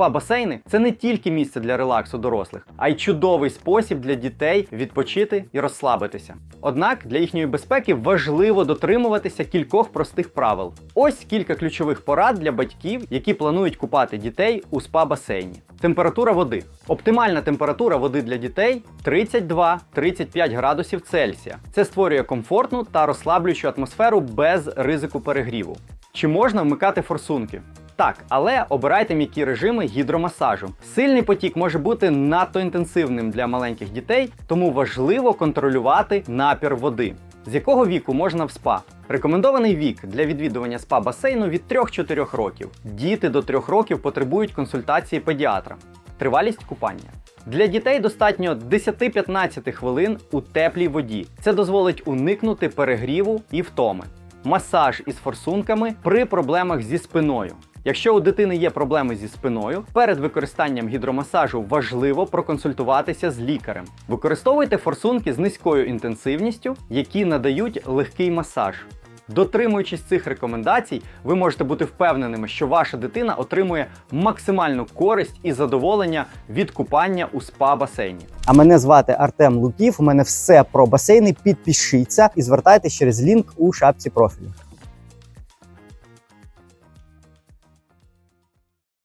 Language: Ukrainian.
Спа-басейни це не тільки місце для релаксу дорослих, а й чудовий спосіб для дітей відпочити і розслабитися. Однак для їхньої безпеки важливо дотримуватися кількох простих правил. Ось кілька ключових порад для батьків, які планують купати дітей у спа-басейні. Температура води. Оптимальна температура води для дітей 32-35 градусів Цельсія. Це створює комфортну та розслаблюючу атмосферу без ризику перегріву. Чи можна вмикати форсунки? Так, але обирайте м'які режими гідромасажу. Сильний потік може бути надто інтенсивним для маленьких дітей, тому важливо контролювати напір води. З якого віку можна в спа? Рекомендований вік для відвідування спа басейну від 3-4 років. Діти до 3 років потребують консультації педіатра. Тривалість купання. Для дітей достатньо 10-15 хвилин у теплій воді. Це дозволить уникнути перегріву і втоми. Масаж із форсунками при проблемах зі спиною. Якщо у дитини є проблеми зі спиною, перед використанням гідромасажу важливо проконсультуватися з лікарем. Використовуйте форсунки з низькою інтенсивністю, які надають легкий масаж. Дотримуючись цих рекомендацій, ви можете бути впевненими, що ваша дитина отримує максимальну користь і задоволення від купання у спа-басейні. А мене звати Артем Луків. У мене все про басейни. Підпишіться і звертайтеся через лінк у шапці профілю.